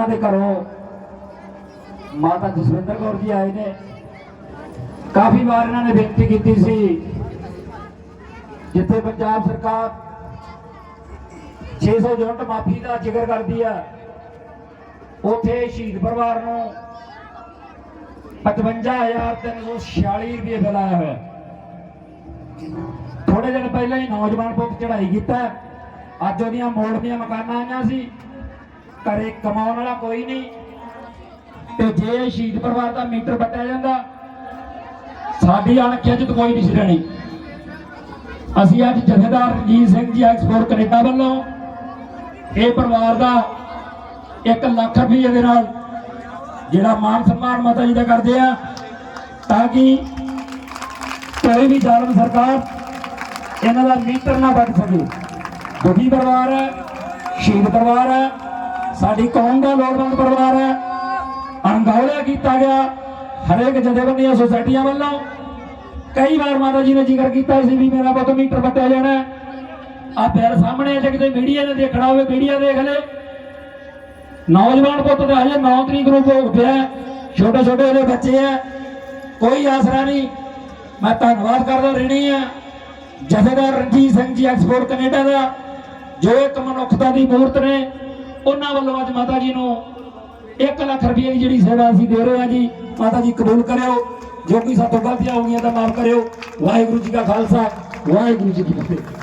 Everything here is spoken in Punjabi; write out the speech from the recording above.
ਉਹਨਾਂ ਦੇ ਘਰੋਂ ਮਾਤਾ ਜਸਵਿੰਦਰ ਕੌਰ ਜੀ ਆਏ ਨੇ। ਕਾਫੀ ਵਾਰ ਇਹਨਾਂ ਨੇ ਬੇਨਤੀ ਕੀਤੀ ਸੀ, ਜਿੱਥੇ ਪੰਜਾਬ ਸਰਕਾਰ 600 ਯੂਨਿਟ ਮਾਫੀ ਦਾ ਜ਼ਿਕਰ ਕਰਦੀ ਆ, ਉਥੇ ਸ਼ਹੀਦ ਪਰਿਵਾਰ ਨੂੰ 55346 ਰੁਪਏ ਮਿਲਾਇਆ ਹੋਇਆ। ਥੋੜੇ ਦਿਨ ਪਹਿਲਾਂ ਹੀ ਨੌਜਵਾਨ ਪੁੱਤ ਚੜਾਈ ਕੀਤਾ। ਅੱਜ ਉਹਦੀਆਂ ਮੋੜ ਦੀਆਂ ਮਕਾਨਾਂ ਆਈਆਂ ਸੀ। ਘਰੇ ਕਮਾਉਣ ਵਾਲਾ ਕੋਈ ਨਹੀਂ। ਤੇ ਜੇ ਸ਼ਹੀਦ ਪਰਿਵਾਰ ਦਾ ਮੀਟਰ ਵੱਟਿਆ ਜਾਂਦਾ, ਸਾਡੀ ਅਣਖਿੱਚਤ ਕੋਈ ਨਹੀਂ ਸੀ ਅਸੀਂ ਅੱਜ ਜਥੇਦਾਰ ਰਣਜੀਤ ਸਿੰਘ ਜੀ ਐਕਸਪੋਰਟ ਕੈਨੇਡਾ ਵੱਲੋਂ। ਇਹ ਪਰਿਵਾਰ ਦਾ 1 ਲੱਖ ਰੁਪਏ ਦੇ ਨਾਲ ਜਿਹੜਾ ਮਾਨ ਸਨਮਾਨ ਮਾਤਾ ਜੀ ਦਾ ਕਰਦੇ ਆ, ਤਾਂ ਕਿ ਕੋਈ ਵੀ ਜ਼ਾਲਮ ਸਰਕਾਰ ਇਹਨਾਂ ਦਾ ਮੀਟਰ ਨਾ ਵੱਟ ਸਕੇ। ਦੁਖੀ ਪਰਿਵਾਰ ਹੈ, ਸ਼ਹੀਦ ਪਰਿਵਾਰ ਹੈ ਸਾਡੀ ਕੌਮ ਦਾ ਲੋੜਵੰਦ ਪਰਿਵਾਰ ਹੈ। ਅਣਗੌਲਿਆ ਕੀਤਾ ਗਿਆ। ਹਰੇਕ ਜਥੇਬੰਦੀਆਂ ਸੁਸਾਇਟੀਆਂ ਵੱਲੋਂ ਕਈ ਵਾਰ ਮਾਤਾ ਜੀ ਨੇ ਜ਼ਿਕਰ ਕੀਤਾ ਸੀ ਵੀ ਮੇਰਾ ਪੁੱਤ ਮੀਟਰ ਵੱਟਿਆ ਜਾਣਾ ਆ ਪੈਰ ਸਾਹਮਣੇ ਜੇ ਕਿਤੇ ਮੀਡੀਆ ਨੇ ਦੇਖਣਾ ਹੋਵੇ, ਮੀਡੀਆ ਦੇਖ ਲੈ। ਨੌਜਵਾਨ ਪੁੱਤ ਤੇ ਹਜੇ 9 ਤਰੀਕ ਨੂੰ ਭੋਗ ਪਿਆ ਛੋਟੇ ਛੋਟੇ ਉਹਦੇ ਬੱਚੇ ਆ ਕੋਈ ਆਸਰਾ ਨਹੀਂ। ਮੈਂ ਧੰਨਵਾਦ ਕਰਦਾ ਰਹਿਣੀ ਆ ਜਥੇਦਾਰ ਰਣਜੀਤ ਸਿੰਘ ਜੀ, ਐਕਸਪੋਰਟ ਕੈਨੇਡਾ ਦਾ, ਜੋ ਇੱਕ ਮਨੁੱਖਤਾ ਦੀ ਮੂਰਤ ਨੇ। ਉਹਨਾਂ ਵੱਲੋਂ ਅੱਜ ਮਾਤਾ ਜੀ ਨੂੰ 1 ਲੱਖ ਰੁਪਏ ਦੀ ਜਿਹੜੀ ਸੇਵਾ ਅਸੀਂ ਦੇ ਰਹੇ ਹਾਂ ਜੀ, ਮਾਤਾ ਜੀ ਕਬੂਲ ਕਰਿਓ, ਜੋ ਕੋਈ ਸਾਥੋਂ ਗਲਤੀਆਂ ਹੋ ਤਾਂ ਮਾਫ ਕਰਿਓ। ਵਾਹਿਗੁਰੂ ਜੀ ਕਾ ਖਾਲਸਾ, ਵਾਹਿਗੁਰੂ ਜੀ ਕੀ ਫਤਿਹ।